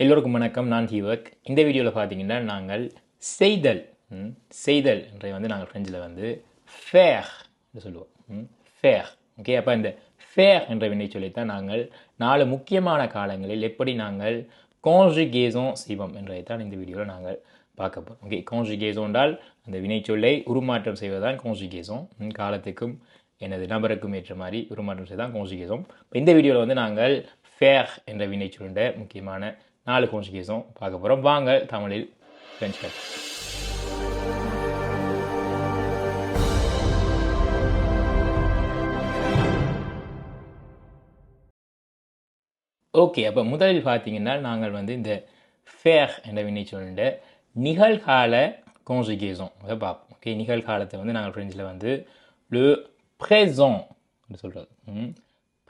எல்லோருக்கும் வணக்கம். நான் ஹீவக் இந்த வீடியோவில் பார்த்தீங்கன்னா நாங்கள் செய்தல் செய்தல் என்றை வந்து நாங்கள் ஃப்ரெஞ்சில் வந்து ஃபேர் என்று சொல்லுவோம். ம், ஃபேர் ஓகே அப்போ இந்த ஃபேர் என்ற வினை சொல்லித்தான் நாங்கள் நாலு முக்கியமான காலங்களில் எப்படி நாங்கள் கான்ஜுகேசம் செய்வோம் என்றதை தான் இந்த வீடியோவில் நாங்கள் பார்க்க போகிறோம் ஓகே கான்ஜுகேசம் என்றால் அந்த வினைச்சொல்லை உருமாற்றம் செய்வதுதான் கான்ஜுகேசம் காலத்துக்கும் எனது நபருக்கும் ஏற்ற மாதிரி உருமாற்றம் செய்தான் கான்ஜுகேசம் இப்போ இந்த வீடியோவில் வந்து நாங்கள் ஃபேர் என்ற வினைச்சொல்லுண்ட முக்கியமான நாலு கான்ஜுகேசம் பார்க்க போகிறோம் வாங்க தமிழில் ஃப்ரெஞ்ச் கட் ஓகே அப்போ முதலில் பார்த்தீங்கன்னா நாங்கள் வந்து இந்த ஃபேர் என்ற வினைச்சொல்லுண்ட நிகழ்கால கான்ஜுகேசம் அதை பார்ப்போம். ஓகே நிகழ்காலத்தை வந்து நாங்கள் ஃப்ரெஞ்சில் வந்து லு présent அப்படின்னு சொல்கிறது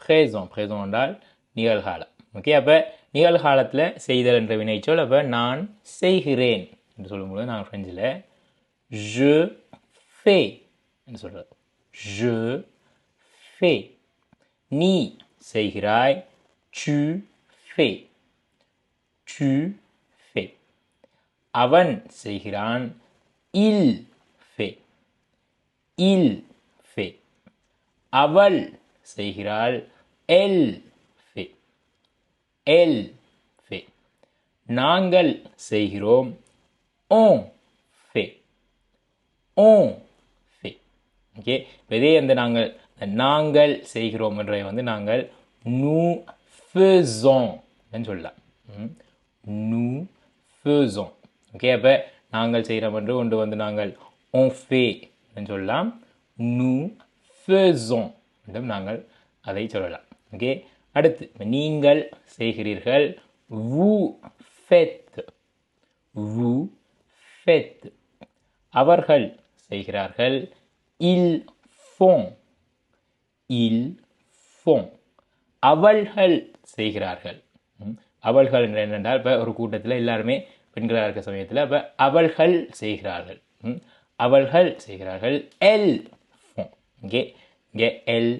présent. présent என்றால் நிகழ்காலம். ஓகே அப்போ நிகழ்காலத்தில் செய்தல் என்ற வினைச்சொல் அப்போ நான் செய்கிறேன் என்று சொல்லும்போது நான் ஃப்ரெஞ்சில் ஜு ஃபே என்று சொல்கிறது ஜு ஃபே நீ செய்கிறாய் சு ஃபே சு ஃபே அவன் செய்கிறான் இல் ஃபே இல் ஃபே அவள் செய்கிறாள் எல் எல் fait நாங்கள் செய்கிறோம். on fait on fait okay? இதே அந்த நாங்கள் நாங்கள் செய்கிறோம் என்றதை வந்து நாங்கள் நூ faisons சொல்லலாம். ம். nous okay? அப்போ நாங்கள் செய்கிறோம் என்று ஒன்று வந்து நாங்கள் ஓ ஃபே சொல்லலாம். நூ faisons என்றும் நாங்கள் அதை சொல்லலாம். ஓகே? அடுத்து நீங்கள் செய்கிறீர்கள் vous ஃபெத். vous ஃபெத். அவர்கள் செய்கிறார்கள் இல் font இல் font அவள்கள் செய்கிறார்கள். அவள்கள் என்ற என்னென்றால் இப்போ ஒரு கூட்டத்தில் எல்லாருமே பெண்களாக இருக்க சமயத்தில் இப்போ அவள்கள் செய்கிறார்கள். ம். அவள்கள் செய்கிறார்கள் எல் ஃபோன் இங்கே இங்கே எல்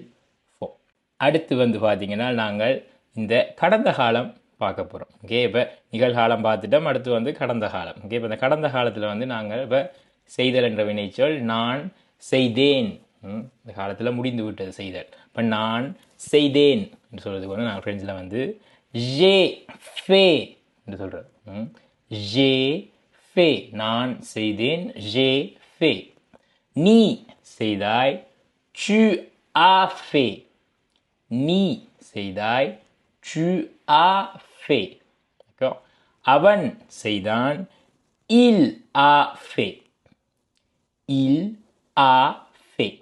அடுத்து வந்து பார்த்திங்கன்னா நாங்கள் இந்த கடந்த காலம் பார்க்க போகிறோம் ஓகே இப்போ நிகழ்காலம் பார்த்துட்டோம். அடுத்து வந்து கடந்த காலம். ஓகே இப்போ இந்த கடந்த காலத்தில் வந்து நாங்கள் இப்போ செய்தல் என்ற வினைச்சொல் நான் செய்தேன். இந்த காலத்தில் முடிந்து விட்டது செய்தல். இப்போ நான் செய்தேன் என்று சொல்கிறதுக்கு வந்து நாங்கள் ஃப்ரெண்ட்ஸில் வந்து ஜே ஃபே என்று சொல்கிறது ஜே ஃபே. நான் செய்தேன் ஜே ஃபே. நீ செய்தாய் சு ஆ ஃபே. நீ செய்தாய் tu ஆ fait d'accord அவன் செய்தான் il a fait il a fait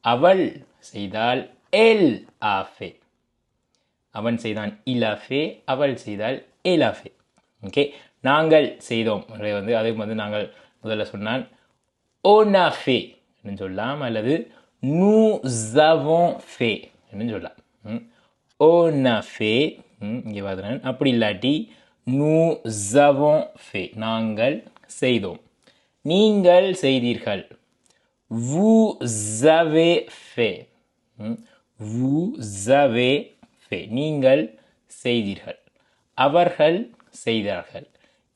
அவள் செய்தால் elle a fait அவன் செய்தான் il a fait அவள் செய்தால் elle a fait ஓகே? நாங்கள் செய்தோம். வந்து அதுக்கு வந்து நாங்கள் முதல்ல சொன்னான் on a fait என்று சொல்லலாம். அல்லது nous avons fait அப்படின்னு சொல்லலாம். ஓ நஃபே இங்கே பார்த்துறேன் அப்படி இல்லாட்டி நூ avons ஃபே. நாங்கள் செய்தோம். நீங்கள் செய்தீர்கள். வு ஜவே ஃபே. வு ஜவே ஃபே. நீங்கள் செய்தீர்கள். அவர்கள் செய்தார்கள்.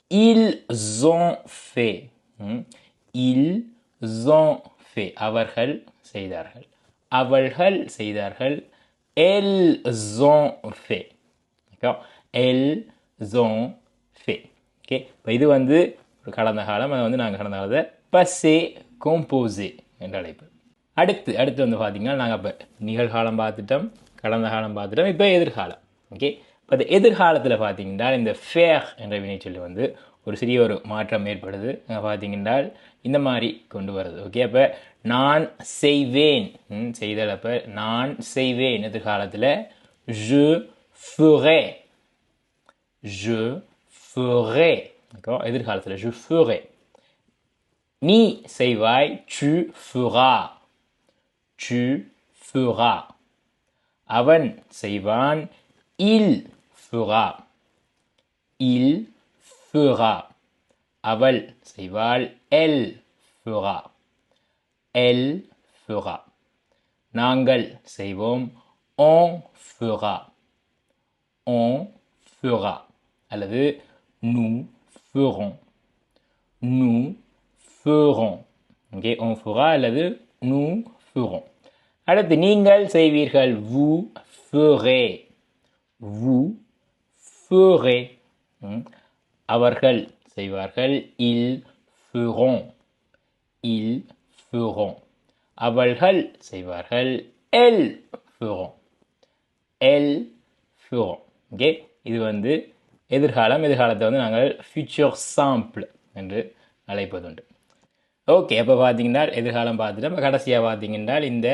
இல் ஜோ ஃபே. இல் ils ஃபே. அவர்கள் செய்தார்கள். அவள்கள் செய்தார்கள். Elles ont fait. D'accord? Elles ont fait. Okay இப்போ இது வந்து ஒரு கடந்த காலம் அதை வந்து நாங்கள் கடந்த காலத்தை பசே composé என்ற அழைப்பு. அடுத்து அடுத்து வந்து பார்த்தீங்கன்னா நாங்கள் இப்போ நிகழ்காலம் பார்த்துட்டோம் கடந்த காலம் பார்த்துட்டோம் இப்போ எதிர்காலம். ஓகே இப்போ இந்த எதிர்காலத்தில் பார்த்தீங்கன்னா இந்த ஃபேர் என்ற வினைச்சொல்லி வந்து ஒரு சிறிய ஒரு மாற்றம் ஏற்படுது. அங்கே பார்த்தீங்கன்னா இந்த மாதிரி கொண்டு வருது ஓகே அப்போ நான் செய்வேன் செய்தல் நான் செய்வேன் எதிர்காலத்தில் ஜு ஃபுரே ஜு ஃபுரே ஓகே எதிர்காலத்தில் ஜு ஃபுரே நீ செய்வாய் சு ஃபுரா சு ஃபுரா அவன் செய்வான் இல் ஃபுரா இல் ஃபுரா அவள் செய்வாள் எல் ஃபுரா elle fera நாங்கள் செய்வோம் on fera on fera அல்லது nous ferons nous ferons okay on fera அல்லது nous ferons அடுத்து நீங்கள் செய்வீர்கள் vous ferez vous ferez ம். அவர்கள் செய்வார்கள் ils feront ils feront அவள்கள் செய்வார்கள் எல் feront எல் feront ஓகே இது வந்து எதிர்காலம் எதிர்காலத்தை வந்து நாங்கள் ஃபியூச்சர் சாம்பிள் என்று அழைப்பதுண்டு. ஓகே அப்போ பார்த்தீங்கன்னா எதிர்காலம் பார்த்துட்டு அப்ப கடைசியாக பார்த்தீங்கன்னா இந்த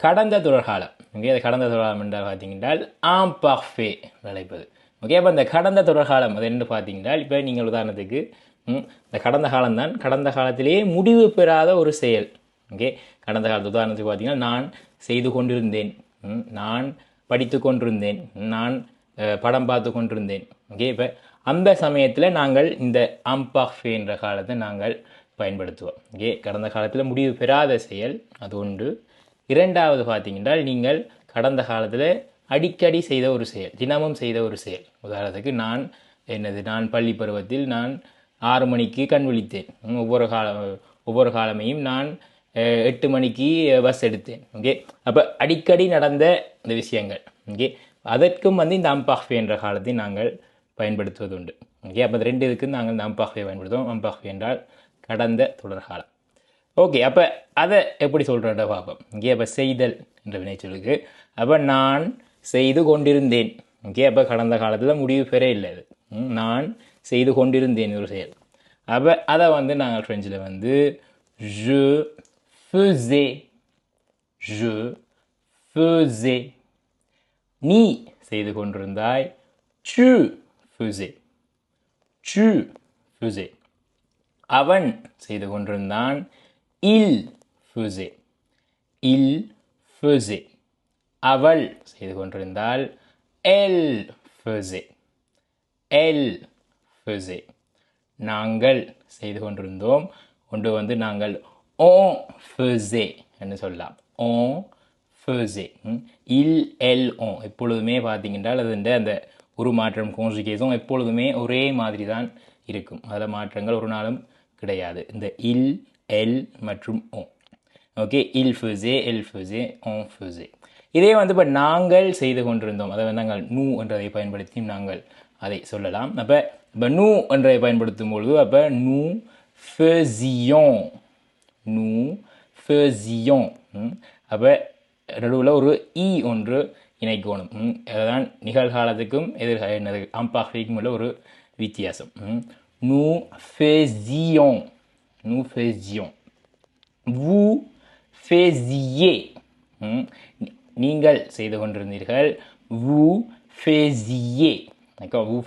கடந்த தொடர்காலம். ஓகே கடந்த தொடர்காலம் என்றால் பார்த்தீங்கன்னா ஆம் பர்ஃபே அழைப்பது. ஓகே அப்போ இந்த கடந்த தொடர்காலம் அது என்ன பார்த்தீங்கன்னா இப்போ நீங்கள் உதாரணத்துக்கு இந்த கடந்த காலம்தான். கடந்த காலத்திலேயே முடிவு பெறாத ஒரு செயல். ஓகே? கடந்த காலத்து உதாரணத்துக்கு பார்த்தீங்கன்னா நான் செய்து கொண்டிருந்தேன். நான் படித்து கொண்டிருந்தேன். நான் படம் பார்த்து கொண்டிருந்தேன். ஓகே? இப்போ அந்த சமயத்தில் நாங்கள் இந்த அம்பாஃபே என்ற காலத்தை நாங்கள் பயன்படுத்துவோம். ஓகே? கடந்த காலத்தில் முடிவு பெறாத செயல் அது ஒன்று. இரண்டாவது பார்த்தீங்கன்னா நீங்கள் கடந்த காலத்தில் அடிக்கடி செய்த ஒரு செயல் தினமும் செய்த ஒரு செயல். உதாரணத்துக்கு நான் என்னது நான் பள்ளி பருவத்தில் நான் ஆறு மணிக்கு கண் விழித்தேன். ஒவ்வொரு காலம் ஒவ்வொரு காலமையும் நான் எட்டு மணிக்கு பஸ் எடுத்தேன். ஓகே அப்போ அடிக்கடி நடந்த இந்த விஷயங்கள். ஓகே அதற்கும் வந்து இந்த அம்பாஃபே என்ற காலத்தை நாங்கள் பயன்படுத்துவது உண்டு ஓகே அப்போ ரெண்டு இதுக்கு நாங்கள் இந்த அம்பாஃபே பயன்படுத்துவோம். அம்பாஃபே என்றால் கடந்த தொடர்காலம் ஓகே அப்போ அதை எப்படி சொல்கிறத பார்ப்போம் இங்கே அப்போ செய்தல் என்ற வினைச்சொலுக்கு அப்போ நான் செய்து கொண்டிருந்தேன். ஓகே அப்போ கடந்த காலத்தில் முடிவு பெற இல்லை. அது நான் செய்து கொண்டிருந்தேன் ஒரு செயல். அப்போ அதை வந்து நாங்கள் ஃப்ரெஞ்சில் வந்து ஜு ஃபுசே ஜு ஃபுசே நீ செய்து கொண்டிருந்தாய் சு ஃபுசே சு ஃபுசே அவன் செய்து கொண்டிருந்தான் இல் ஃபுசே இல் ஃபுசே அவள் செய்து கொண்டிருந்தாள் எல் ஃபுசே எல் faisait நாங்கள் செய்து கொண்டிருந்தோம். ஒன்று வந்து நாங்கள் ஓ faisait என்று சொல்லலாம். ஓ faisait இல் எல் ஓ எப்பொழுதுமே பார்த்தீங்கன்றால் அது இந்த அந்த உருமாற்றம் கோன்ஜுகேஸும் எப்பொழுதுமே ஒரே மாதிரி தான் இருக்கும். அதில் மாற்றங்கள் ஒரு நாளும் கிடையாது. இந்த இல் எல் மற்றும் ஓ ஓகே இல் ஃபுசே எல் ஃபுசே ஓ faisait இதே வந்து இப்போ நாங்கள் செய்து கொண்டிருந்தோம். அதை வந்து நாங்கள் நூ என்றதை பயன்படுத்தி நாங்கள் அதை சொல்லலாம். அப்போ இப்போ நூ என்றை பயன்படுத்தும் பொழுது அப்போ நூ ஃபெசியோன் நூ ஃபெசியோன் அப்போ நடுவில் ஒரு இ ஒன்று இணைக்கணும். ம், அதுதான் நிகழ்காலத்துக்கும் எதிர்கால என்னது? உள்ள ஒரு வித்தியாசம். ம். நூ ஃபெசியோன் நூ ஃபெசியோன் vous faisiez நீங்கள் செய்து கொண்டிருந்தீர்கள். vous faisiez ஓகே vous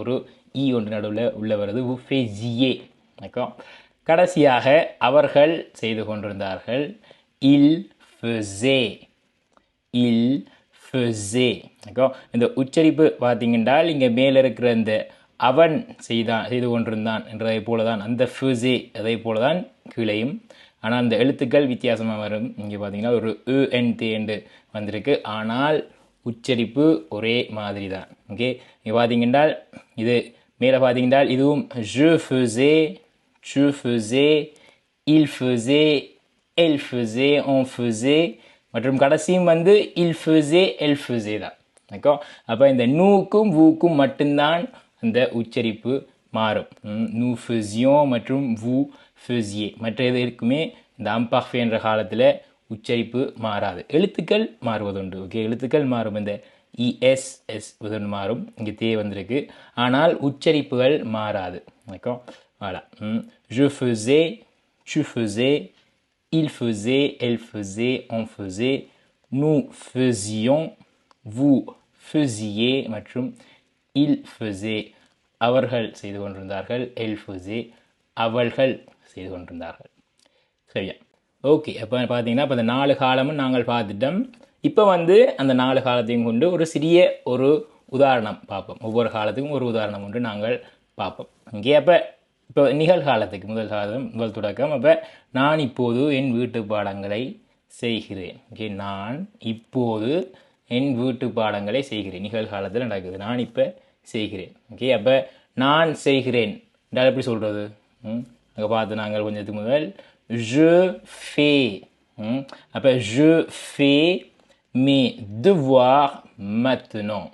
ஒரு இ ஒன்று நடுவில் உள்ள வருது. vous ஓகே கடைசியாக அவர்கள் செய்து கொண்டிருந்தார்கள். இல் ஃபெசே இல் ஃபெசே ஓகே இந்த உச்சரிப்பு பார்த்தீங்கன்றால் இங்கே மேலே இருக்கிற இந்த அவன் செய்தான் செய்து கொண்டிருந்தான் என்றதை போல தான் அந்த ஃபுசே அதை போல தான் கீழையும். ஆனால் அந்த எழுத்துக்கள் வித்தியாசமாக வரும். இங்கே பார்த்தீங்கன்னா ஒரு ஏ என் தே வந்திருக்கு. ஆனால் உச்சரிப்பு ஒரே மாதிரி தான் ஓகே இங்கே பார்த்தீங்கன்றால் இது மேலே பார்த்தீங்கன்றால் இதுவும் je ஃபுசே tu ஃபுசே இல் ஃபுசே எல் ஃபுசே on ஃபுசே மற்றும் கடைசியும் வந்து இல் ஃபுசே எல் ஃபுசே தான். ஓகே அப்போ இந்த நூக்கும் வூக்கும் மட்டும்தான் அந்த உச்சரிப்பு மாறும். நூ nous மற்றும் வூ ஃபுசியே மற்ற எதற்குமே இந்த அம்பாஃபே என்ற காலத்தில் உச்சரிப்பு மாறாது. எழுத்துக்கள் மாறுவதுண்டு ஓகே எழுத்துக்கள் மாறும். இந்த இஎஸ்எஸ் உதன் மாறும். இங்கே தே வந்திருக்கு. ஆனால் உச்சரிப்புகள் மாறாது. ஓகே voilà ம். je faisais tu faisais il faisait elle faisait on faisait nous faisions vous faisiez மற்றும் il faisait அவர்கள் செய்து கொண்டிருந்தார்கள் elle faisait அவள்கள் செய்து கொண்டிருந்தார்கள். சரியா? ஓகே அப்போ பார்த்தீங்கன்னா இப்போ அந்த நாலு காலமும் நாங்கள் பார்த்துட்டோம். இப்போ வந்து அந்த நாலு காலத்தையும் கொண்டு ஒரு சிறிய ஒரு உதாரணம் பார்ப்போம். ஒவ்வொரு காலத்துக்கும் ஒரு உதாரணம் ஒன்று நாங்கள் பார்ப்போம். இங்கே அப்போ இப்போ நிகழ்காலத்துக்கு முதல் காலம் முதல் தொடக்கம். அப்போ நான் இப்போது என் வீட்டு பாடங்களை செய்கிறேன். ஓகே நான் இப்போது என் வீட்டு பாடங்களை செய்கிறேன். நிகழ்காலத்தில் நடக்குது. நான் இப்போ செய்கிறேன். ஓகே அப்போ நான் செய்கிறேன். எப்படி சொல்கிறது அங்கே பார்த்து நாங்கள் கொஞ்சத்துக்கு முதல் je fais ம் அப்போ je fais mes devoirs maintenant.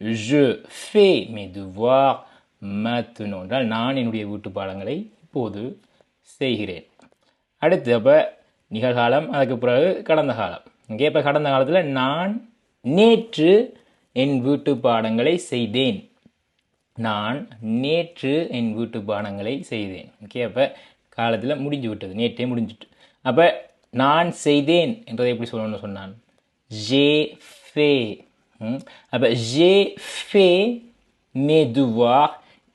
Je fais mes devoirs maintenant. என்றால் நான் என்னுடைய வீட்டு பாடங்களை இப்போது செய்கிறேன். அடுத்து அப்போ நிகழ்காலம் அதுக்கு பிறகு கடந்த காலம். இங்கே இப்போ கடந்த காலத்தில் நான் நேற்று என் வீட்டு பாடங்களை செய்தேன். நான் நேற்று என் வீட்டு பாடங்களை செய்தேன். ஓகே அப்போ காலத்தில் முடிஞ்சு விட்டது. நேற்றே முடிஞ்சிட்டு. அப்போ நான் செய்தேன் என்றதை எப்படி சொல்லணும்னு சொன்னான்? ஜே ஃபே அப்போ ஜே ஃபே மே devoirs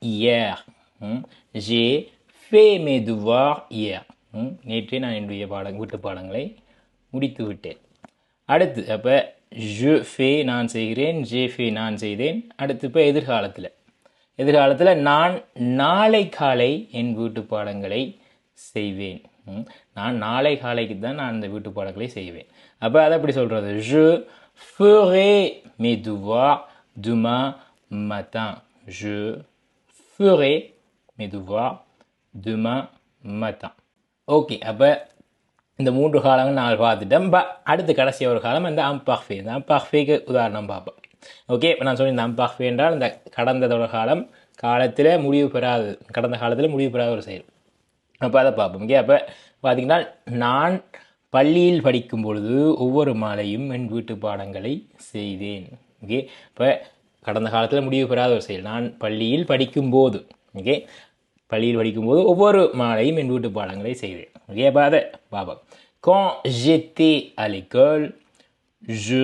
hier. ம்? J'ai fait mes devoirs ம்? நேற்றே நான் என்னுடைய பாடம் வீட்டு பாடங்களை முடித்து விட்டேன். அடுத்து அப்போ ஜு ஃபே நான் செய்கிறேன் ஜே ஃபே நான் செய்தேன். அடுத்து இப்போ எதிர்காலத்தில். எதிர்காலத்தில் நான் நாளை காலை என் வீட்டு பாடங்களை செய்வேன். நான் நாளை காலைக்கு தான் நான் அந்த வீட்டு பாடங்களை செய்வேன். அப்போ அதை எப்படி சொல்கிறது ஜு ஃபுரே மெதுவா துமா demain matin. ஃபுரே மெதுவா mes devoirs ஓகே அப்போ இந்த மூன்று காலங்கள் நாங்கள் பார்த்துட்டோம். ப அடுத்து கடைசி ஒரு காலம் இந்த அம்பாஃபே இந்த அம்பாஃபேக்கு உதாரணம் பார்ப்போம். ஓகே இப்போ நான் சொன்னேன் அம்பாஃபே என்றால் இந்த கடந்ததோட காலம் காலத்தில் முடிவு பெறாது கடந்த காலத்தில் முடிவு பெறாத ஒரு செயல். அப்போ அதை பார்ப்போம். ஓகே அப்போ பார்த்தீங்கன்னா நான் பள்ளியில் படிக்கும் பொழுது ஒவ்வொரு மாலையும் என் வீட்டு பாடங்களை செய்தேன். ஓகே இப்போ கடந்த காலத்தில் முடிவு பெறாத ஒரு செயல். நான் பள்ளியில் படிக்கும்போது ஓகே பள்ளியில் படிக்கும்போது ஒவ்வொரு மாலையும் என் வீட்டு பாடங்களை செய்தேன். ஓகே அப்போ அதை பார்ப்போம். Quand j'étais à l'école je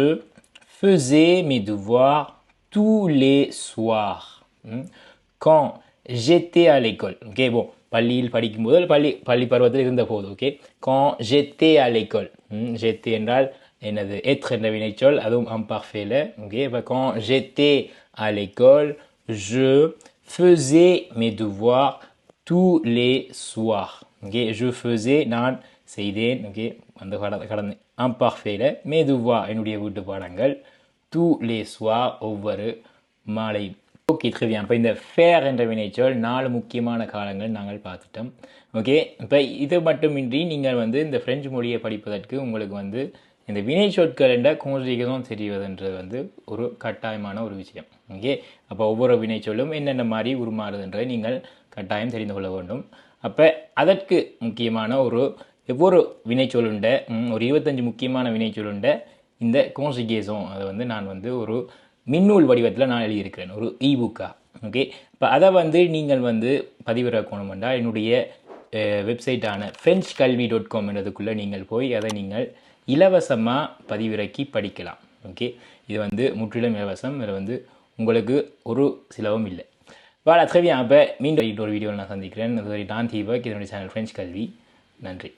faisais mes devoirs tous les soirs. Hmm? Quand j'étais à l'école. Okay bon பள்ளியில் படிக்கும்போது பள்ளி பள்ளி பருவத்தில் இருந்த போது okay quand j'étais à l'école Hmm. j'étais என்றால் என்னது être என்ற வினைச்சொல் அதுவும் imparfait ஓகே இப்போ quand j'étais à l'école je faisais mes devoirs tous les soirs okay je faisais நான் செய்தேன் ஓகே அந்த கடந்த கடந்த imparfait mes devoirs என்னுடைய வீட்டு பாடங்கள் tous les soirs ஒவ்வொரு மாலையும் ஓகே திருவியா இப்போ இந்த ஃபேர் என்ற வினைச்சொல் நாலு முக்கியமான காலங்கள் நாங்கள் பார்த்துட்டோம். ஓகே இப்போ இது மட்டுமின்றி நீங்கள் வந்து இந்த பிரெஞ்சு மொழியை படிப்பதற்கு உங்களுக்கு வந்து இந்த வினைச்சொற்கள் என்ற கோஞ்சிகதும் தெரிவதுன்றது வந்து ஒரு கட்டாயமான ஒரு விஷயம். ஓகே அப்போ ஒவ்வொரு வினைச்சொல்லும் என்னென்ன மாதிரி உருமாறுதுன்றதை நீங்கள் கட்டாயம் தெரிந்து கொள்ள வேண்டும். அப்போ அதற்கு முக்கியமான ஒரு ஒவ்வொரு வினைச்சொல்லுண்ட ஒரு இருபத்தஞ்சு முக்கியமான வினைச்சொல்லுண்ட இந்த கோன்சிகேசம் அதை வந்து நான் வந்து ஒரு மின்னூல் வடிவத்தில் நான் எழுதியிருக்கிறேன் ஒரு இ ஓகே இப்போ அதை வந்து நீங்கள் வந்து பதிவிறக்கணும் என்றால் என்னுடைய வெப்சைட்டான ஃப்ரெஞ்ச் கல்வி டாட் காம் என்றதுக்குள்ளே நீங்கள் போய் அதை நீங்கள் இலவசமாக பதிவிறக்கி படிக்கலாம். ஓகே இது வந்து முற்றிலும் இலவசம் இதில் வந்து உங்களுக்கு ஒரு சிலவும் இல்லை. வாழ ட்ரெவியா அப்போ மீண்டும் இன்னொரு வீடியோவில் நான் சந்திக்கிறேன். நான் தீபக் இதனுடைய சேனல் ஃப்ரெஞ்ச் கல்வி நன்றி.